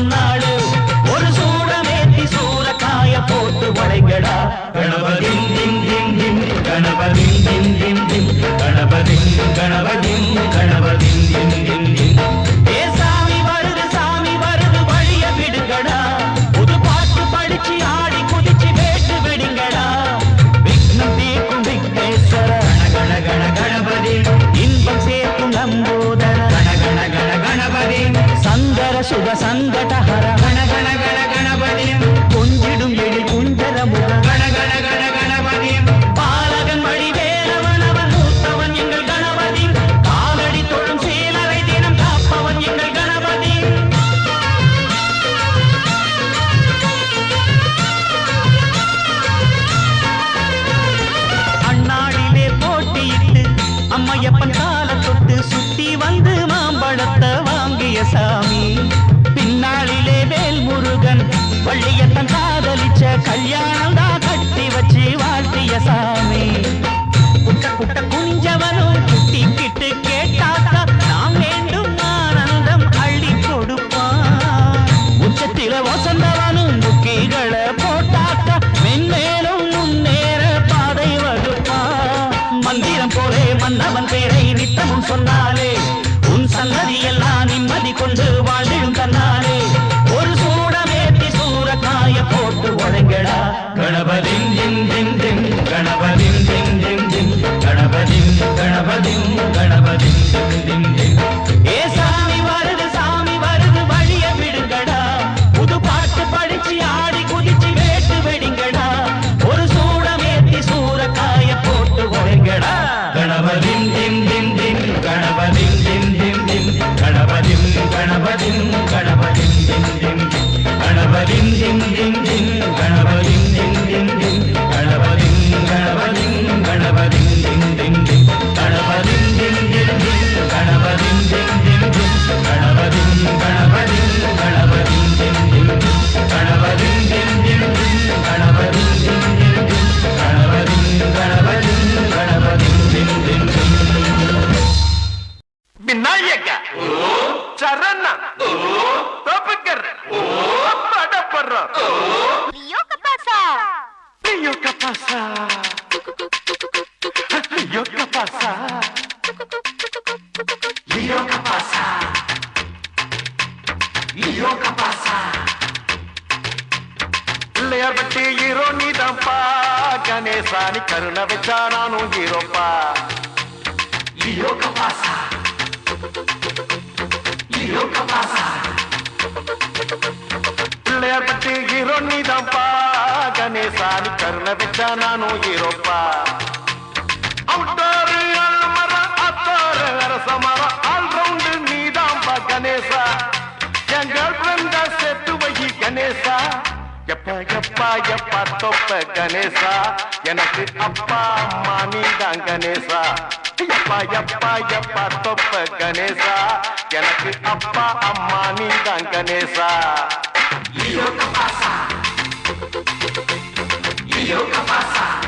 நான் சாரி கருணை வச்சா நானும் ஹீரோப்பா அவுட்டோரு அல்மர அத்தோரு அரசமர ஆல்ரவுண்டு நீதாம்பா கணேசா. என் கேர்ள் ஃப்ரெண்டா செத்து வை எனக்கு அப்பா அம்மா நீதான் கணேசா. எப்பா எப்பா எப்பா தொப்ப கணேசா. எனக்கு அப்பா அம்மா நீதான் கணேசா. Eu vou passar.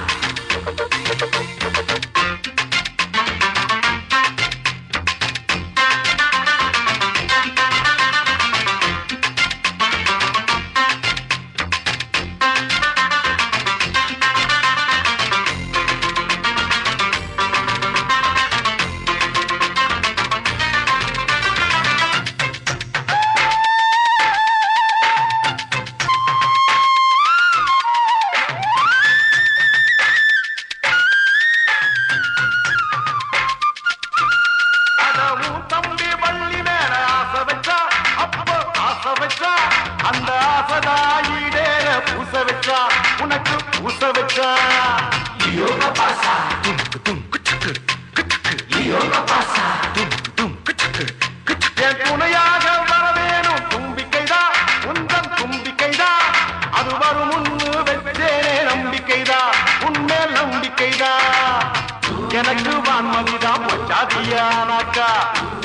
எனக்கு வான்மதிதான் பச்சாதியானாக்கா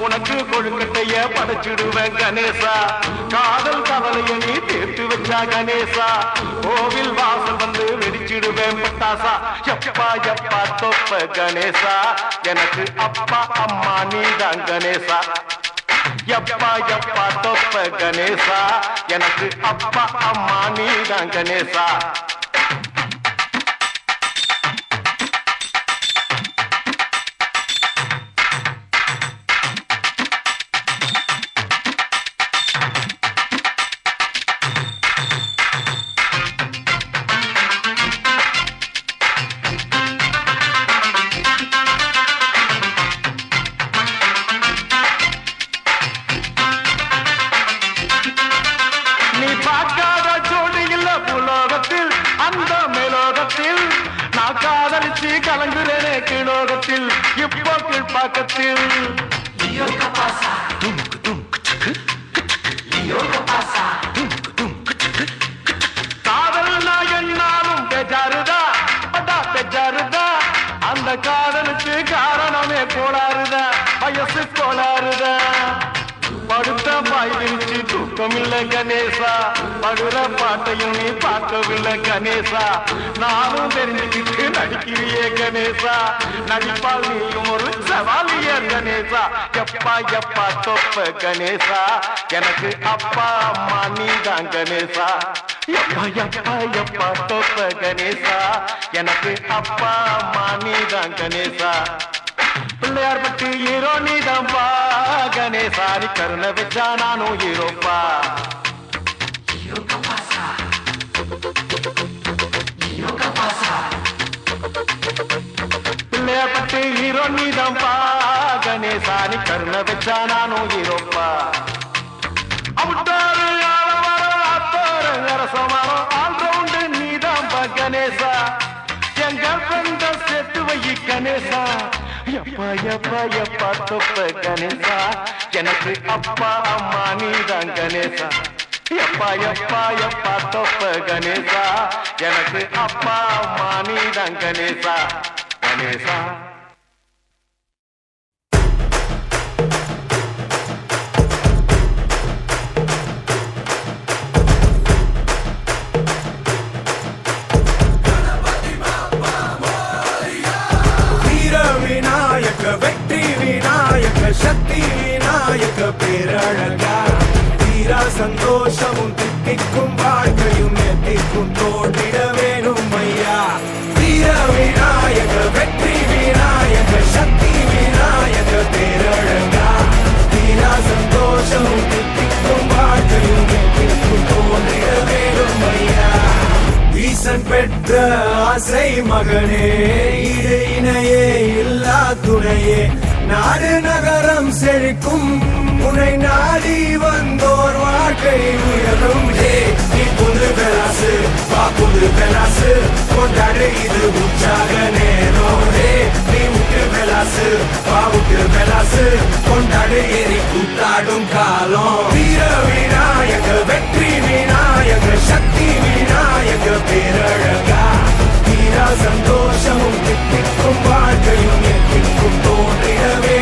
உனக்கு கொழுக்கட்டைய படைச்சிடுவேன் கணேசா. காதல் கவலைய நீ தீர்த்து வச்சா கணேசா. கோவில் வாசல் வந்து வெடிச்சிடுவேன் பட்டாசா. எப்பா எப்பா தொப்ப கணேசா. எனக்கு அப்பா அம்மா நீதான் கணேசா. எப்பா எப்பா தொப்ப கணேசா. எனக்கு அப்பா அம்மா நீதான் கணேசா. இப்போ கீழ்பாக்கத்தில் காதல் நான் என்னாலும் பெஜாருதா பெஜாருதா. அந்த காதலுக்கு பாட்டையும் நீ பார்க்கவில்லை கணேசா. நானும் தெரிஞ்சுக்கிட்டு நடிக்கிறியே கணேசா. நடிப்பால் நீயும் ஒரு சவாலிய கணேசா. எப்பா எப்பா தொப்ப கணேசா. எனக்கு அப்பா அம்மா நீதான் கணேசா. எப்பா எப்பா எப்பா தொப்ப கணேசா. எனக்கு அப்பா அம்மா நீதான் கணேசா. பிள்ளையார் பட்டு ஹீரோ நீதான்பா கணேசா. நீ கருணை வச்சா நானும் ஹீரோப்பா. பிள்ளையார் பட்டு ஹீரோ நீதான்பா கணேசா நீ கருணை வச்சா நானும் ஹீரோப்பா அவுட்டாரு ஆலமரம் ஆத்தோர அரசமரம் ஆல் ரவுண்டு கணேசா. என் கேர்ள்ஃப்ரெண்ட செத்து வை கணேசா. எப்பா எப்பா எப்பா தொப்ப கணேசா. எனக்கு அப்பா அம்மா நீதான் கணேசா. எப்பா எப்பா எப்பா தொப்ப கணேசா. எனக்கு அப்பா அம்மா நீதான் கணேசா. கணேசா. பேரழகா தீரா சந்தோஷமும் தித்திக்கும் வாழ்க்கையும் எத்திக்கும் தோன்றிட வேணும் ஐயா. வீர விநாயக வெற்றி விநாயக சக்தி விநாயக பேரழகா தீரா சந்தோஷமும் தித்திக்கும் வாழ்க்கையும் எத்திக்கும் தோன்றிட வேணும் ஐயா. ஈசன் பெற்ற ஆசை மகனே இடு இணையே இல்லா துணையே. நாடு நகரம் செழிக்கும் உன்னை நாடி வந்தோர் வாழ்க்கை உயரும். ஹே நீ புது பெராசு பா புது பெராசு. கொண்டாடு இது உற்சாக நேரம். ஹே நீ விட்டு பெலாசு பா விட்டு பெலாசு கொண்டாடு எரி கூத்தாடும் காலம். வீர விநாயக வெற்றி விநாயக சக்தி விநாயக பேரழகா. தீரா சந்தோஷமும் தித்திக்கும் வாழ்க்கையும் எட்டிக்கும் தோன்றிடவே.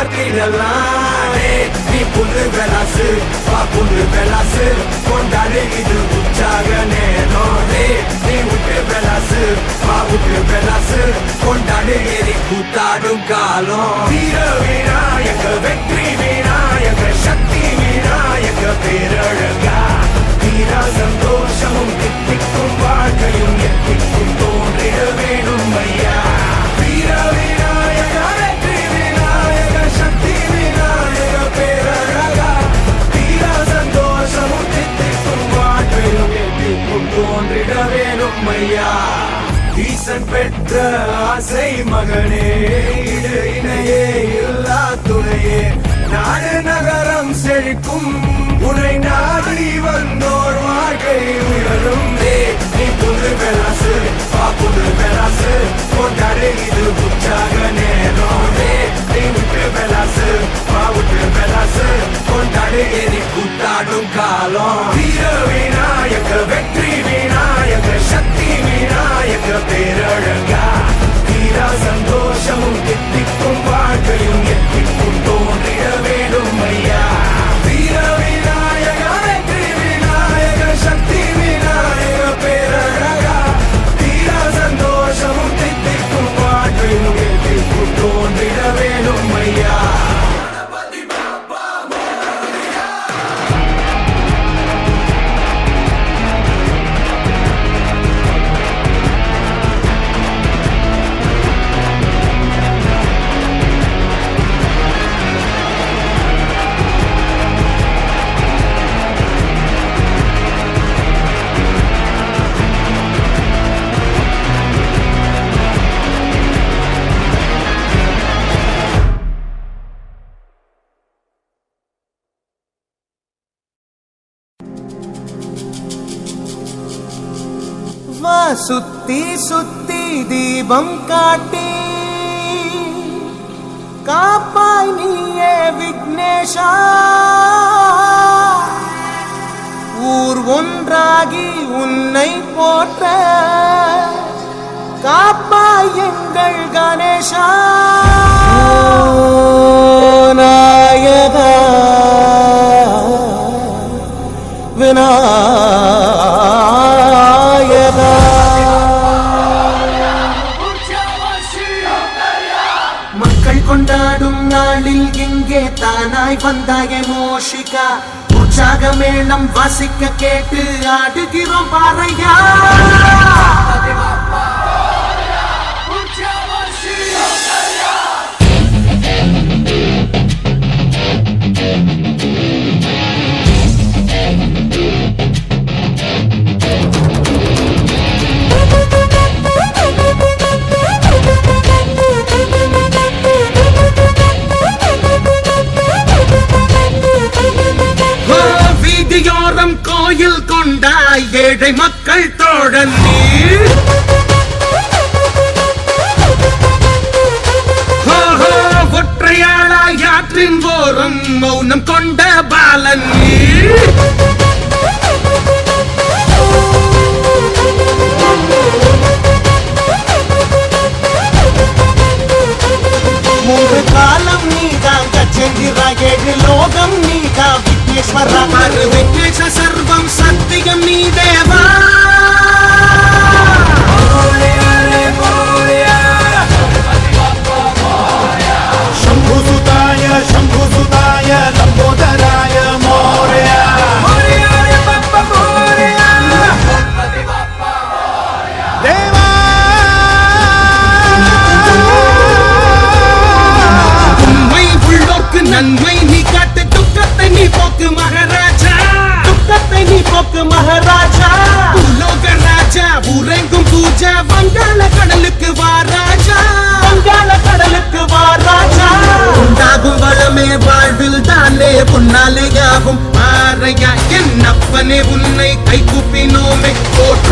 இன்பம் நீ புண்ணு வெலாசு பா புண்ணு வெலாசு கொண்டாடு இது உற்சாக நேரம் டேய், நீ விட்டு வெலாசு பா விட்டு வெலாசு கொண்டாடு எரி கூத்தாடும் காலம். வீர விநாயக வெற்றி விநாயக சக்தி விநாயக பேரழகா. வீரா சந்தோஷமும் எத்திக்கும் வாழ்க்கையும் எத்திக்கும் தோன்றிட வேணும் ஐயா. வேணும் ஐயா ஈசன் பெற்ற ஆசை மகனே இடு இணையே இல்லா துணையே. நாடு நகரம் செழிக்கும் உன்னை நாடி வந்தோர் வாழ்க்கை உயரும் நீ புது பெராசு பா புது பெராசு கொண்டாடு இது உற்சாக நேரம் நீ விட்டு பெலாசு பா விட்டு பெலாசு கொண்டாடு எரி கூத்தாடும் காலம். வீர விநாயக வெற்றி விநாயக சக்தி விநாயக பேரழகா. வீரா சந்தோஷமும் எத்திக்கும் வாழ்க்கையும் எத்திக்கும் தோன்றிட வேண்டும் ஐயா தீபம் காட்டி காப்பாய் நீயே விக்னேஷா. ஊர் ஒன்றாகி உன்னை போற்ற காப்பாய் எங்கள் கணேஷா. நாயகா வினா இங்கே தானாய் வந்தாய மோஷிகா. உற்சாக மேளம் வாசிக்க கேட்டு ஆடுகிறோம் பாறையா. ఉన్నాయి కైకూపినోమె కోట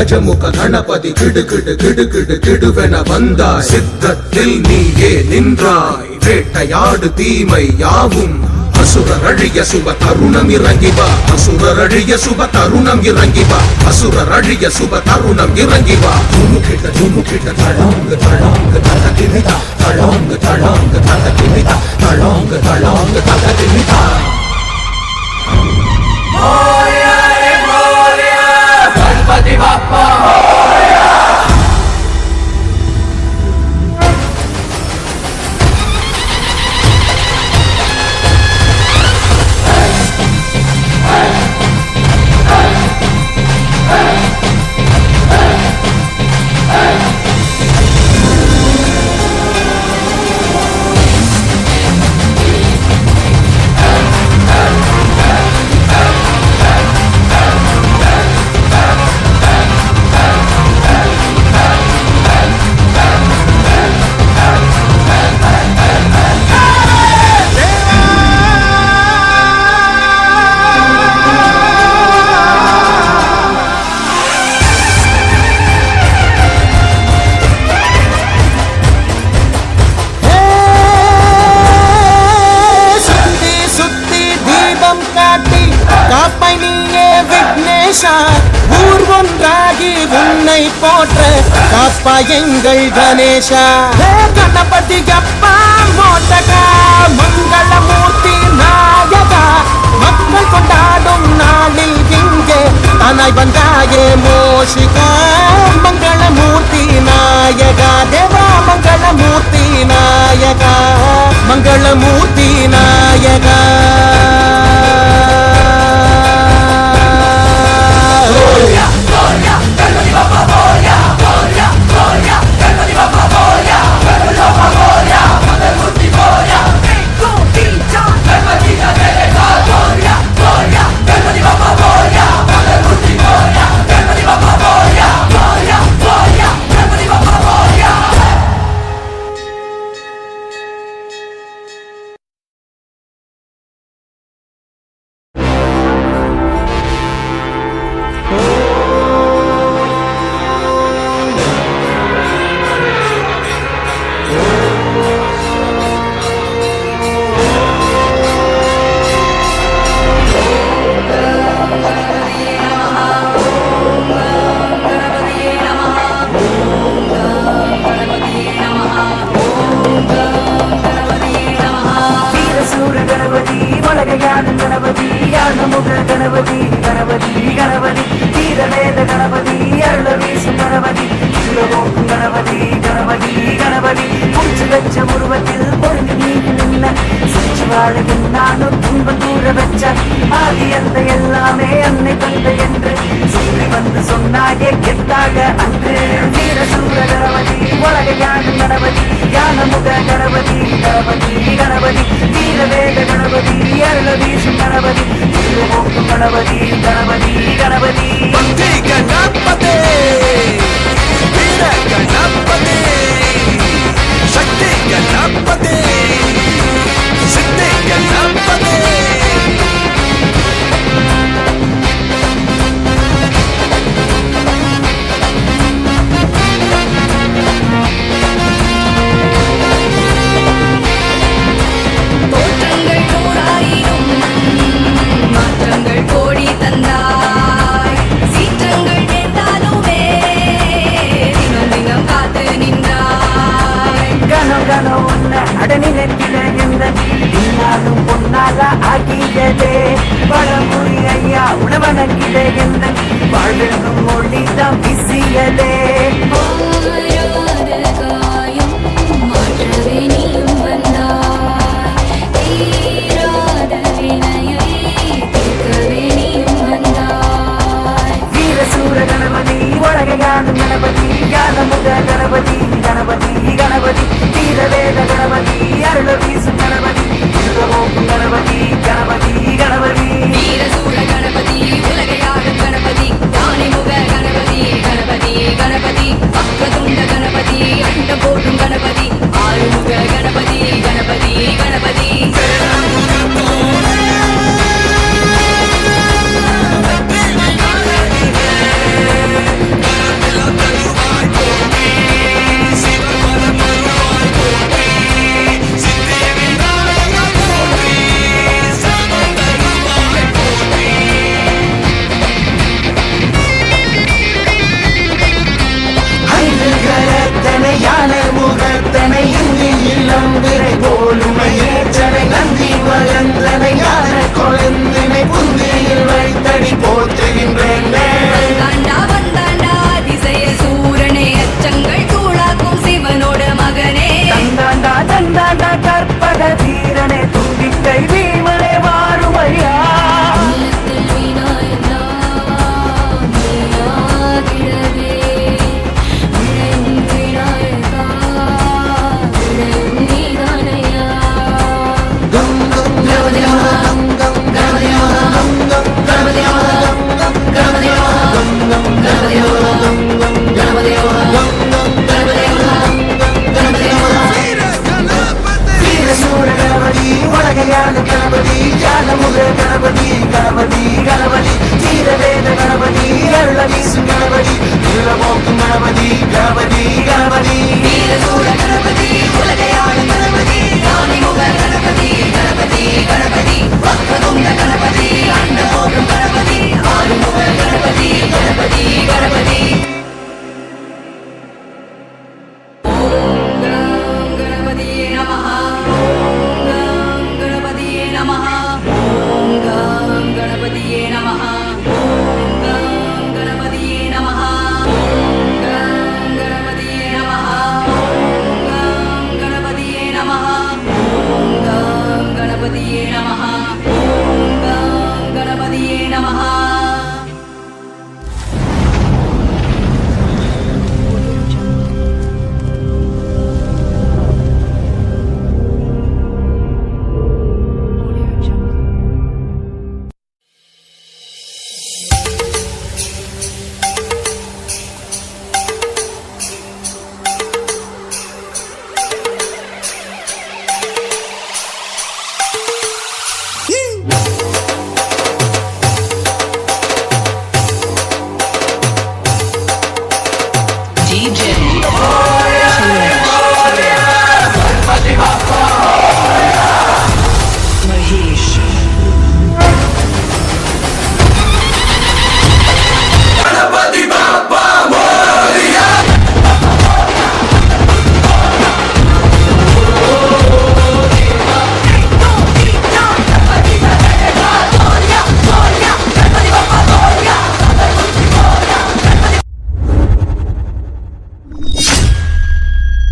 கஜமுக கணபதி கிடு கிடு கிடு கிடு கிடுவென வந்தாய். சித்தத்தில் நீயே நின்றாய். வேட்டையாடு தீமை யாவும் அசுரழிய சுப தருணம் இறங்கி வா. அசுரர் சுப தருணம் இறங்கி வா. அசுரர் சுப தருணம் இறங்கி வா. துமு கிட்ட துமு கிட்ட தளாங்கு தளாங்கு தத கிமிதா தளாங்கு தளாங்கு தத கிமிதா தளாங்கு தளாங்கு தத கிமிதா எங்கள் கணேஷா ஹே கணபதி அப்பா மோட்டகா நாயகா மக்கள் கொண்டாடும் நாளில் இங்கே தானாய் வந்தாயே மோஷிகா மங்களமூர்த்தி நாயகா தேவா மங்களமூர்த்தி நாயகா மங்களமூர்த்தி நாயகா கணபதி வீரவேக கணபதி அருள வீசும் கணபதி சுரவோக்கும் கணபதி கணபதி கணபதி. பக்தி கணபதி வீர கணபதி சக்தி கணபதி சித்தி கணபதி. கடனில பின்னாலும் பொன்னால ஆகியதே பழமொழி ஐயா உணவனக்கிலே எந்த வாழ்விற்கும் மொழி தான் விசியதே ഗണപതി ഗണപതി ഗണപതി ഗണപതി ഗണപതി തീരവേദ ഗണപതി அருளவி சுந்தரவதி திருவோக்கும் கணபதி கணபதி கணபதி வீரசூர கணபதி உலகையாடும் கணபதி தானிமுக கணபதி கணபதி கணபதி பக்கதுண்ட கணபதி அண்ட போடும் கணபதி ஆறுமுக கணபதி கணபதி கணபதி